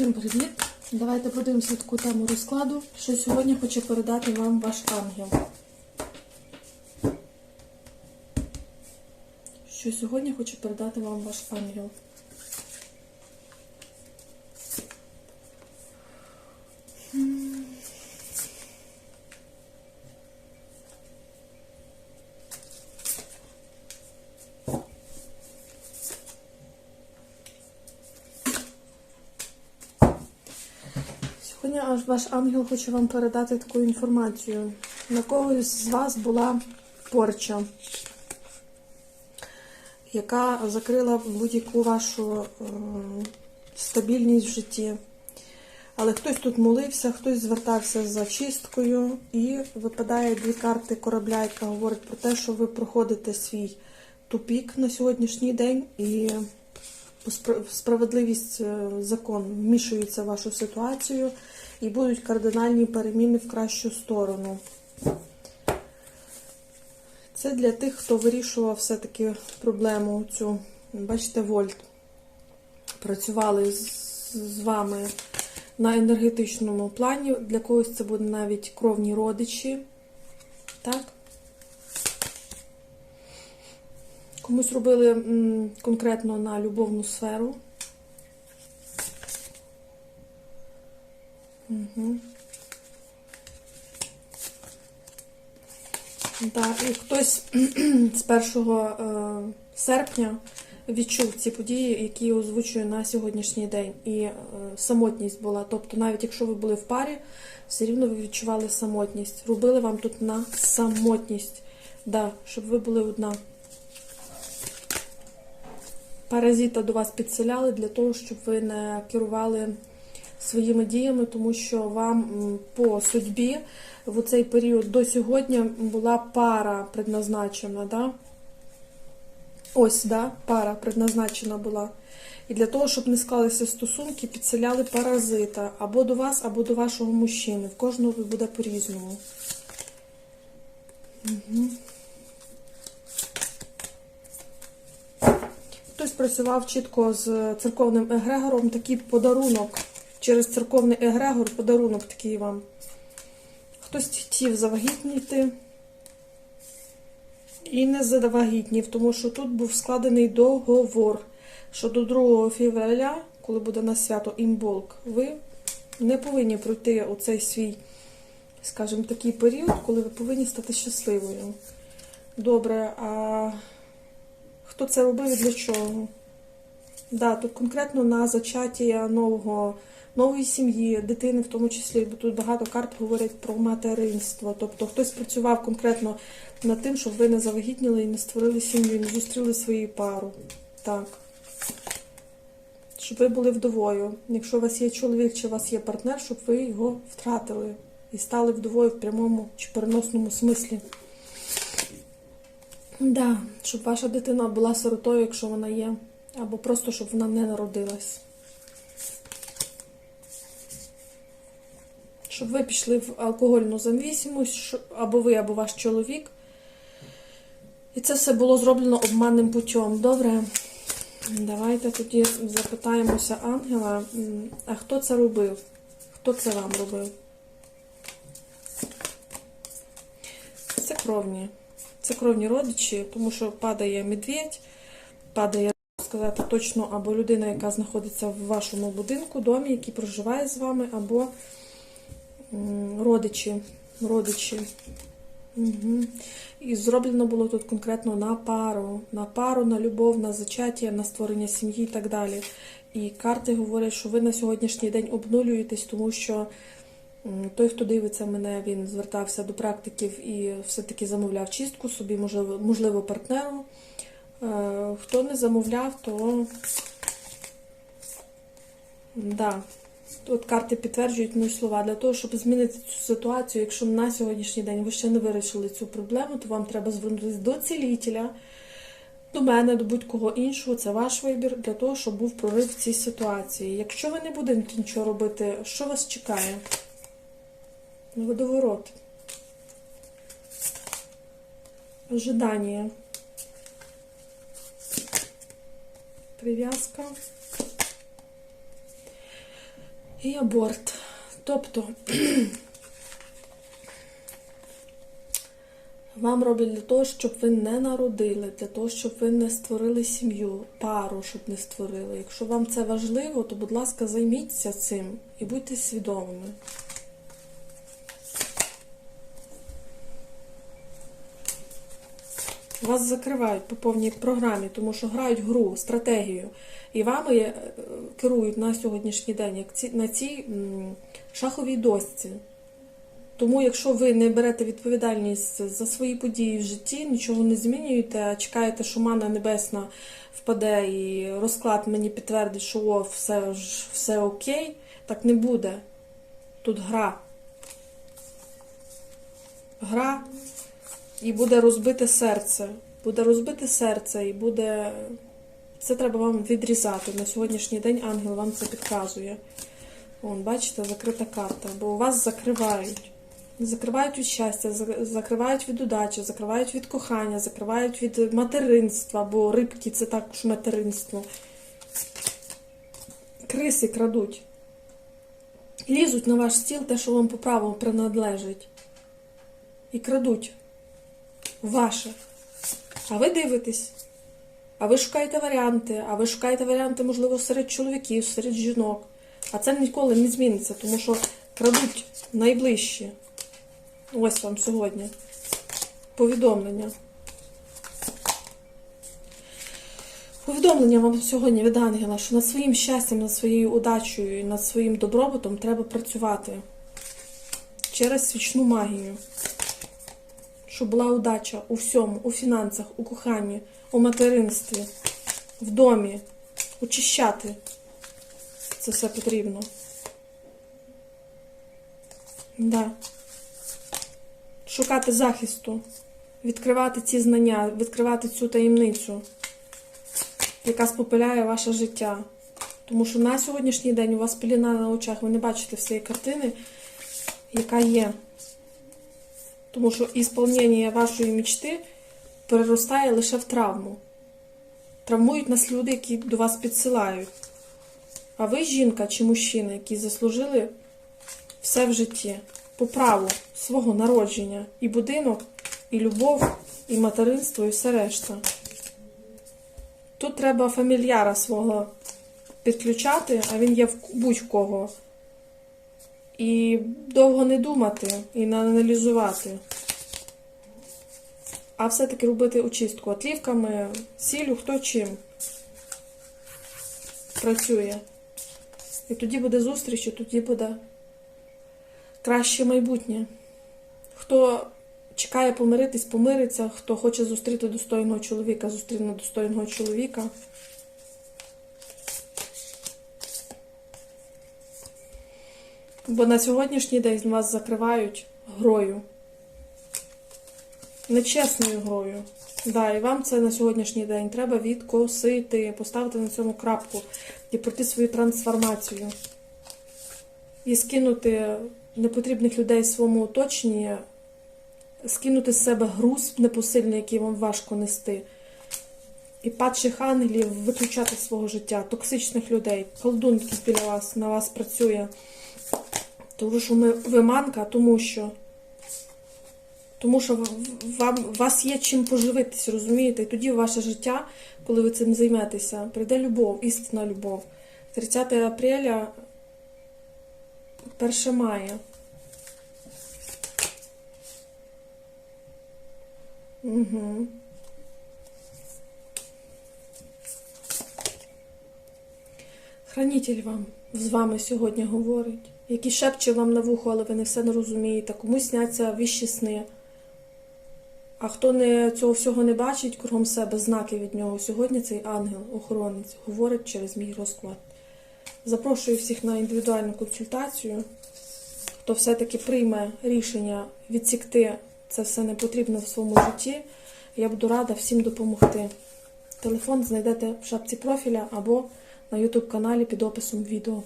Всім привіт! Давайте подивимося таку тему розкладу, що сьогодні хоче передати вам ваш ангел. Що сьогодні хоче передати вам ваш ангел. Сьогодні ваш ангел хоче вам передати таку інформацію. На когось з вас була порча, яка закрила будь-яку вашу е, стабільність в житті. Але хтось тут молився, хтось звертався за чисткою, і випадає дві карти корабля, яка говорить про те, що ви проходите свій тупік на сьогоднішній день, і справедливість, е, закон вмішується в вашу ситуацію, і будуть кардинальні переміни в кращу сторону. Це для тих, хто вирішував все-таки проблему цю. Бачите, Вольт. Працювали з, вами на енергетичному плані. Для когось це буде навіть кровні родичі. Так? Комусь робили конкретно на любовну сферу. Угу. Так, і хтось з 1 е, серпня відчув ці події, які озвучую на сьогоднішній день. І е, самотність була. Тобто, навіть якщо ви були в парі, все рівно ви відчували самотність. Робили вам тут на самотність. Да, щоб ви були одна. Паразита до вас підселяли для того, щоб ви не керували своїми діями, тому що вам по судьбі в цей період до сьогодні була пара предназначена. Да? Ось, да, пара предназначена була. І для того, щоб не склалися стосунки, підселяли паразита або до вас, або до вашого мужчини. В кожного буде по-різному. Угу. Хтось працював чітко з церковним егрегором, такий подарунок через церковний егрегор, подарунок такий вам. Хтось хотів завагітніти і не завагітнів, тому що тут був складений договор, що до 2 февраля, коли буде на свято імболк, ви не повинні пройти оцей свій, скажімо, такий період, коли ви повинні стати щасливою. Добре, а хто це робив і для чого? Да, тут конкретно на зачаття нового, нової сім'ї, дитини в тому числі, бо тут багато карт говорять про материнство. Тобто хтось працював конкретно над тим, щоб ви не завагітніли і не створили сім'ю, не зустріли свою пару. Так. Щоб ви були вдовою. Якщо у вас є чоловік чи у вас є партнер, щоб ви його втратили і стали вдовою в прямому чи переносному смислі. Да, щоб ваша дитина була сиротою, якщо вона є, або просто щоб вона не народилась. Щоб ви пішли в алкогольну зависимость, або ви, або ваш чоловік. І це все було зроблено обманним путем. Добре? Давайте тоді запитаємося ангела, а хто це робив? Хто це вам робив? Це кровні. Це кровні родичі, тому що падає медведь, падає, сказати точно, або людина, яка знаходиться в вашому будинку, домі, який проживає з вами, або родичі. родичі. Угу. І зроблено було тут конкретно на пару, на пару, на любов, на зачаття, на створення сім'ї і так далі. І карти говорять, що ви на сьогоднішній день обнулюєтесь, тому що той, хто дивиться мене, він звертався до практиків і все-таки замовляв чистку собі, можливо, можливо партнеру. Е, Хто не замовляв, то да. От карти підтверджують мої слова. Для того, щоб змінити цю ситуацію, якщо на сьогоднішній день ви ще не вирішили цю проблему, то вам треба звернутися до цілителя, до мене, до будь-кого іншого. Це ваш вибір для того, щоб був прорив в цій ситуації. Якщо ви не будете нічого робити, що вас чекає? Водоворот. Ожидання. Прив'язка. І аборт. Тобто вам роблять для того, щоб ви не народили, для того, щоб ви не створили сім'ю, пару, щоб не створили. Якщо вам це важливо, то, будь ласка, займіться цим і будьте свідомими. Вас закривають по повній програмі, тому що грають гру, стратегію. І вами е, керують на сьогоднішній день як ці, на цій шаховій дошці. Тому, якщо ви не берете відповідальність за свої події в житті, нічого не змінюєте, а чекаєте, що мана небесна впаде і розклад мені підтвердить, що о, все, все окей, так не буде. Тут гра. Гра і буде розбите серце. Буде розбите серце і буде. Це треба вам відрізати. На сьогоднішній день ангел вам це підказує. Вон, бачите, закрита карта, бо у вас закривають. Закривають від щастя, закривають від удачі, закривають від кохання, закривають від материнства, бо рибки це також материнство. Криси крадуть. Лізуть на ваш стіл те, що вам по праву принадлежить. І крадуть ваше. А ви дивитесь. А ви шукаєте варіанти, а ви шукаєте варіанти, можливо, серед чоловіків, серед жінок. А це ніколи не зміниться, тому що крадуть найближчі. Ось вам сьогодні. Повідомлення. Повідомлення вам сьогодні від ангела, що над своїм щастям, над своєю удачею і над своїм добробутом треба працювати через свічну магію. Щоб була удача у всьому, у фінансах, у коханні, у материнстві, в домі, очищати. Це все потрібно. Да. Шукати захисту, відкривати ці знання, відкривати цю таємницю, яка спопиляє ваше життя. Тому що на сьогоднішній день у вас пеліна на очах, ви не бачите всієї картини, яка є. Тому що ісполнення вашої мечти переростає лише в травму. Травмують нас люди, які до вас підсилають. А ви, жінка чи мужчина, які заслужили все в житті по праву свого народження, і будинок, і любов, і материнство, і все решта. Тут треба фамільяра свого підключати, а він є в будь-кого. І довго не думати, і не аналізувати. А все-таки робити очистку отлівками, сіллю, хто чим працює. І тоді буде зустріч, і тоді буде краще майбутнє. Хто чекає помиритись, помириться, хто хоче зустріти достойного чоловіка, зустріне достойного чоловіка. Бо на сьогоднішній день вас закривають грою. Нечесною грою. Да, і вам це на сьогоднішній день треба відкосити, поставити на цьому крапку і пройти свою трансформацію. І скинути непотрібних людей в своєму оточенні, скинути з себе груз непосильний, який вам важко нести. І падших ангелів виключати з свого життя, токсичних людей, колдунки біля вас, на вас працює. Тому що ми ви манка, тому що. Тому що вам, вас є чим поживитись, розумієте? І тоді ваше життя, коли ви цим займетеся, прийде любов, істинна любов. 30 апреля, 1 мая. Угу. Хранитель вам з вами сьогодні говорить, який шепче вам на вухо, але ви не все не розумієте. Комусь сняться віщі сни. А хто не, цього всього не бачить кругом себе, знаки від нього, сьогодні цей ангел-охоронець говорить через мій розклад. Запрошую всіх на індивідуальну консультацію. Хто все-таки прийме рішення відсікти це все не потрібно в своєму житті, я буду рада всім допомогти. Телефон знайдете в шапці профіля або на YouTube каналі під описом відео.